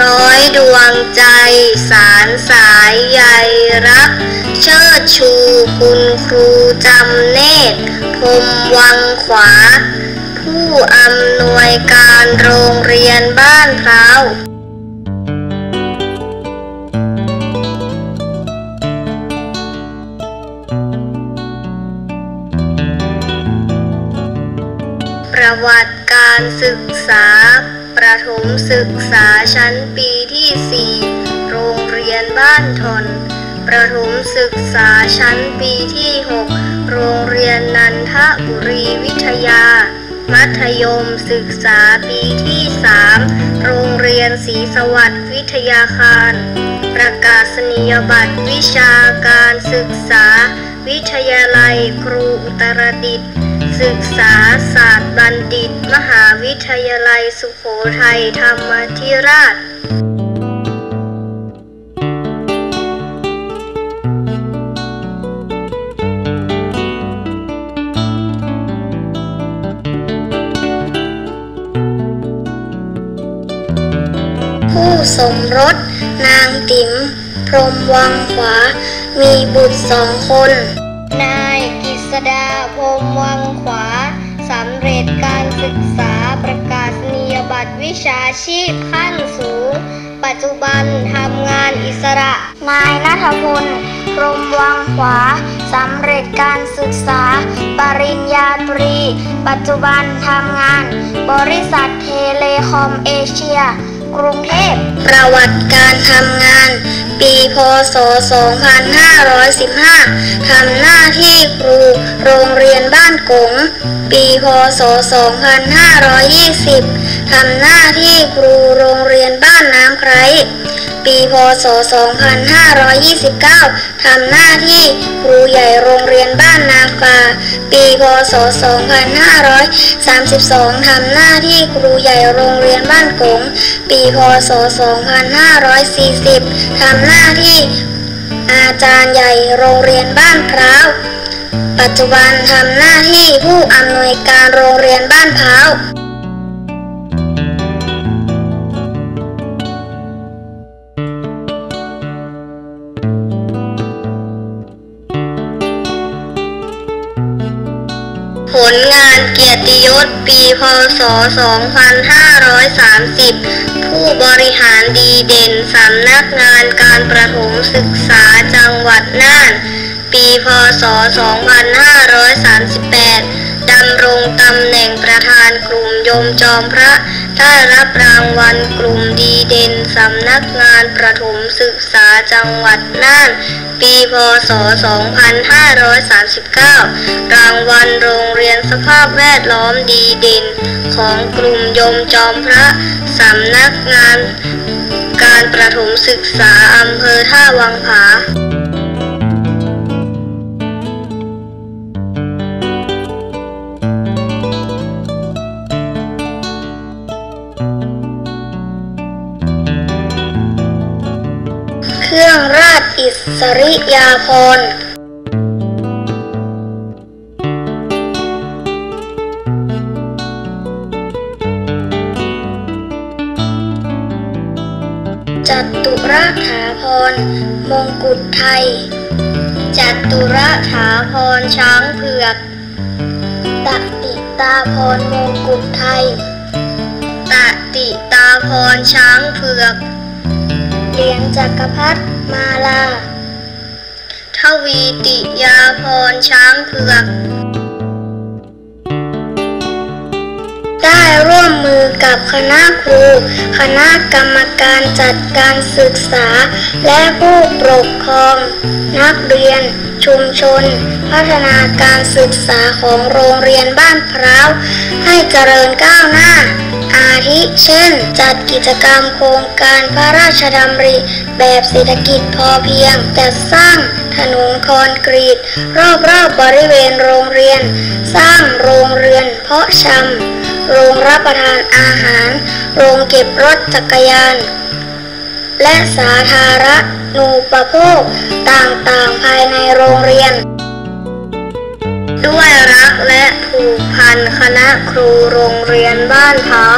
ร้อยดวงใจ สารสายใยรัก เชิดชูคุณครูจำเนตรพรมวังขวา ผู้อำนวยการโรงเรียนบ้านพร้าวประวัติการศึกษา ประถมศึกษาชั้นปีที่ 4 โรงเรียนบ้านทน ประถมศึกษาชั้นปีที่ 6 โรงเรียนนันทบุรีวิทยา มัธยมศึกษาปีที่ 3 โรงเรียนศรีสวัสดิ์วิทยาคาร ประกาศนียบัตรวิชาการศึกษา วิทยาลัยครูอุตรดิตถ์ศึกษาศาสตร์บัณฑิต มหาวิทยาลัยสุโขทัยธรรมธิราชผู้สมรสนางติ๋ม รมวังขวา มีบุตรสองคน นายกิษดาพรหมวังขวาสำเร็จการศึกษาประกาศนียบัตรวิชาชีพขั้นสูง ปัจจุบันทำงานอิสระ นายนัทพลพรมวังขวาสำเร็จการศึกษา ปริญญาตรี ปัจจุบันทำงาน บริษัทเทเลคอมเอเชีย กรุงเทพ ประวัติการทำงาน ปีพศ 2515 ทำหน้าที่ครูโรงเรียนบ้านกง ปีพศ 2520 ทำหน้าที่ครูโรงเรียนบ้านน้ำไคร้ปีพศ 2529 ทำหน้าที่ครูใหญ่โรงเรียนบ้านนากา ปีพศ 2532 ทำหน้าที่ครูใหญ่โรงเรียนบ้านกง ปีพศ 2540 ทำหน้าที่อาจารย์ใหญ่โรงเรียนบ้านพร้าว ปัจจุบันทำหน้าที่ผู้อำนวยการโรงเรียนบ้านพร้าว ผลงานเกียรติยศปีพศ 2530 ผู้บริหารดีเด่นสำนักงานการประถมศึกษาจังหวัดน่าน ปี พศ 2538 ดำรงตำแหน่งประธานกลุ่มยมจอมพระ ได้รับรางวัลกลุ่มดีเด่นสำนักงานประถมศึกษาจังหวัดน่าน ปี พศ 2539 รางวัลโรงเรียนสภาพแวดล้อมดีเด่น ของกลุ่มยมจอมพระสำนักงานการประถมศึกษาอำเภอท่าวังผา อิสริยาภรณ์จัตุรถาพร มงกุฎไทย จัตุรถาพร ช้างเผือกตติตาพร มงกุฎไทยตติตาพร ช้างเผือกเหรียญจักรพรรดิมาลา ทวีติยาพรช้างเผือก ได้ กับคณะครู คณะกรรมการจัดการศึกษา และผู้ปกครอง นักเรียน ชุมชน พัฒนาการศึกษาของโรงเรียนบ้านพร้าว ให้เจริญก้าวหน้า อาทิเช่น จัดกิจกรรมโครงการพระราชดำริ แบบเศรษฐกิจพอเพียงจัดสร้าง ถนนคอนกรีต รอบๆบบริเวณโรงเรียน สร้างโรงเรือนเพาะชำโรงรับประทานอาหาร โรงเก็บรถจักรยาน และสาธารณูปโภคต่างๆภายในโรงเรียน ด้วยรักและผูกพันคณะครูโรงเรียนบ้านเท้า